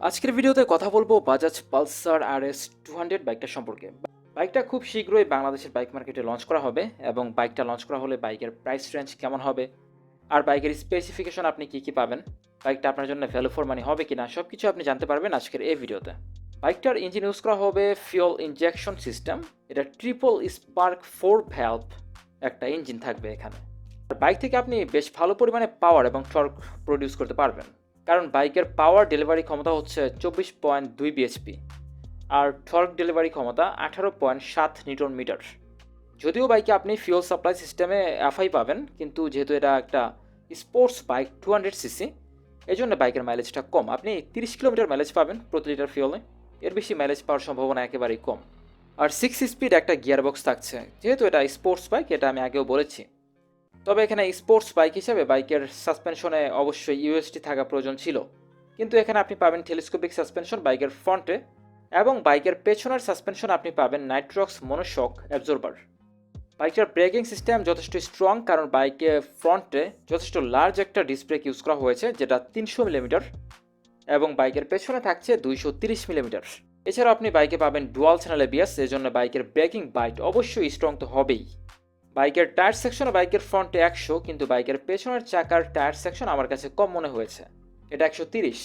আজকের ভিডিওতে কথা বলব Bajaj Pulsar R S two hundred বাইকটা সম্পর্কে। বাইকটা খুব শীঘ্রই বাংলাদেশের বাইক মার্কেটে লঞ্চ করা হবে এবং বাইকটা লঞ্চ করা হলে বাইকের প্রাইস রেঞ্জ কেমন হবে, আর বাইকের স্পেসিফিকেশন আপনি কী কী পাবেন বাইকটা আপনার জন্য ভ্যালু ফর মানি হবে কিনা সব কিছু আপনি জানতে পারবেন আজকের এই ভিডিওতে। বাইকটার ইঞ্জিন ইউজ করা হবে ফিউল ইনজেকশন সিস্টেম এটা ট্রিপল স্পার্ক ফোর ভ্যালভ একটা ইঞ্জিন থাকবে এখানে। আর বাইক থেকে আপনি বেশ ভালো পরিমাণে পাওয়ার এবং টর্ক প্রডিউস করতে পারবেন। কারণ বাইকের পাওয়ার ডেলিভারি ক্ষমতা হচ্ছে চব্বিশ পয়েন্ট দুই বিএচপি আর টর্ক ডেলিভারি ক্ষমতা আঠারো পয়েন্ট সাত নিউটন মিটার। যদিও বাইকে আপনি ফিউল সাপ্লাই সিস্টেমে এফআই পাবেন, কিন্তু যেহেতু এটা একটা sports bike two hundred CC এই জন্য বাইকের মাইলেজটা কম। আপনি তিরিশ কিলোমিটার মাইলেজ পাবেন প্রতি লিটার ফিউলে এর বেশি মাইলেজ পাওয়ার সম্ভাবনা একেবারেই কম। আর সিক্স স্পিড একটা গিয়ার বক্স থাকছে। যেহেতু এটা স্পোর্টস বাইক এটা আমি আগেও বলেছি। তবে এখানে স্পোর্টস বাইক হিসেবে বাইকের সাসপেনশনে অবশ্যই ইউএসটি থাকা প্রয়োজন ছিল। কিন্তু এখানে আপনি পাবেন টেলিস্কোপিক সাসপেনশন বাইকের ফ্রন্টে এবং বাইকের পেছনের সাসপেনশন আপনি পাবেন নাইট্রক্স মনোশক অ্যাবজর্বার বাইকটার ব্রেকিং সিস্টেম যথেষ্ট স্ট্রং কারণ বাইকে ফ্রন্টে যথেষ্ট লার্জ একটা ডিসব্রেক ইউজ করা হয়েছে, যেটা তিনশো মিলিমিটার এবং বাইকের পেছনে থাকছে দুইশো তিরিশ মিলিমিটার এছাড়াও আপনি বাইকে পাবেন ডুয়াল চ্যানেল এবিএস এজন্য বাইকের ব্রেকিং বাইট অবশ্যই স্ট্রং তো হবেই। বাইকের টায়ার সেকশনে বাইকের ফ্রন্টে একশো, কিন্তু বাইকের পেছনের চাকার টায়ার সেকশন আমার কাছে কম মনে হয়েছে। এটা একশো তিরিশ।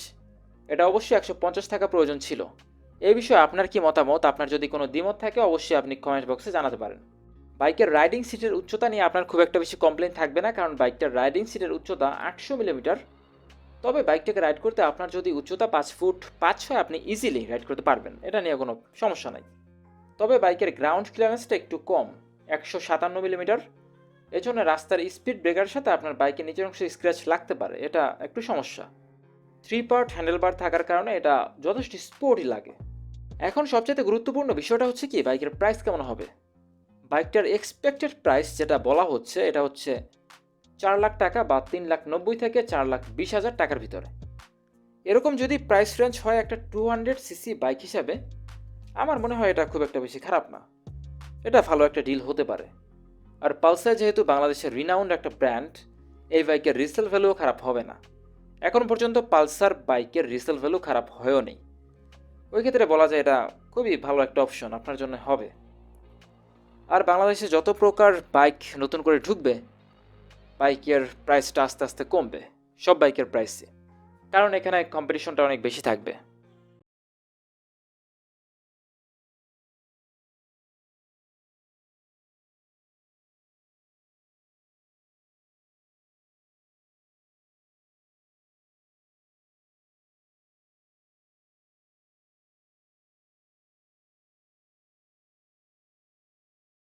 এটা অবশ্যই একশো পঞ্চাশ থাকা প্রয়োজন ছিল। এই বিষয়ে আপনার কি মতামত? আপনার যদি কোনো দ্বিমত থাকে, অবশ্যই আপনি কমেন্ট বক্সে জানাতে পারেন। বাইকের রাইডিং সিটের উচ্চতা নিয়ে আপনার খুব একটা বেশি কমপ্লেন থাকবে না, কারণ বাইকটার রাইডিং সিটের উচ্চতা আটশো মিলিমিটার তবে বাইকটাকে রাইড করতে আপনার যদি উচ্চতা পাঁচ ফুট পাঁচ ছয় আপনি ইজিলি রাইড করতে পারবেন। এটা নিয়ে কোনো সমস্যা নাই। তবে বাইকের গ্রাউন্ড ক্লিয়ারেন্সটা একটু কম। একশো সাতান্ন মিলিমিটার এজন্য রাস্তার স্পিড ব্রেকারের সাথে আপনার বাইকের নিচের অংশে স্ক্র্যাচ লাগতে পারে, এটা একটু সমস্যা। থ্রি পার্ট হ্যান্ডেলবার থাকার কারণে এটা যথেষ্ট স্পোর্টই লাগে। এখন সবচেয়ে গুরুত্বপূর্ণ বিষয়টা হচ্ছে কি বাইকের প্রাইস কেমন হবে? বাইকটার এক্সপেক্টেড প্রাইস যেটা বলা হচ্ছে, এটা হচ্ছে চার লাখ টাকা বা তিন লাখ নব্বই থেকে চার লাখ বিশ হাজার টাকার ভিতরে। এরকম যদি প্রাইস রেঞ্জ হয় একটা টু হান্ড্রেড সিসি বাইক হিসাবে, আমার মনে হয় এটা খুব একটা বেশি খারাপ না। এটা ভালো একটা ডিল হতে পারে। আর পালসার যেহেতু বাংলাদেশের রিনাউন্ড একটা ব্র্যান্ড এই বাইকের রিসেল ভ্যালুও খারাপ হবে না। এখন পর্যন্ত পালসার বাইকের রিসেল ভ্যালু খারাপ হয়েও নেই। ওই ক্ষেত্রে বলা যায় এটা খুবই ভালো একটা অপশন আপনার জন্য হবে। আর বাংলাদেশে যত প্রকার বাইক নতুন করে ঢুকবে বাইকের প্রাইসটা আস্তে আস্তে কমবে, সব বাইকের প্রাইসে কারণ এখানে কম্পিটিশনটা অনেক বেশি থাকবে।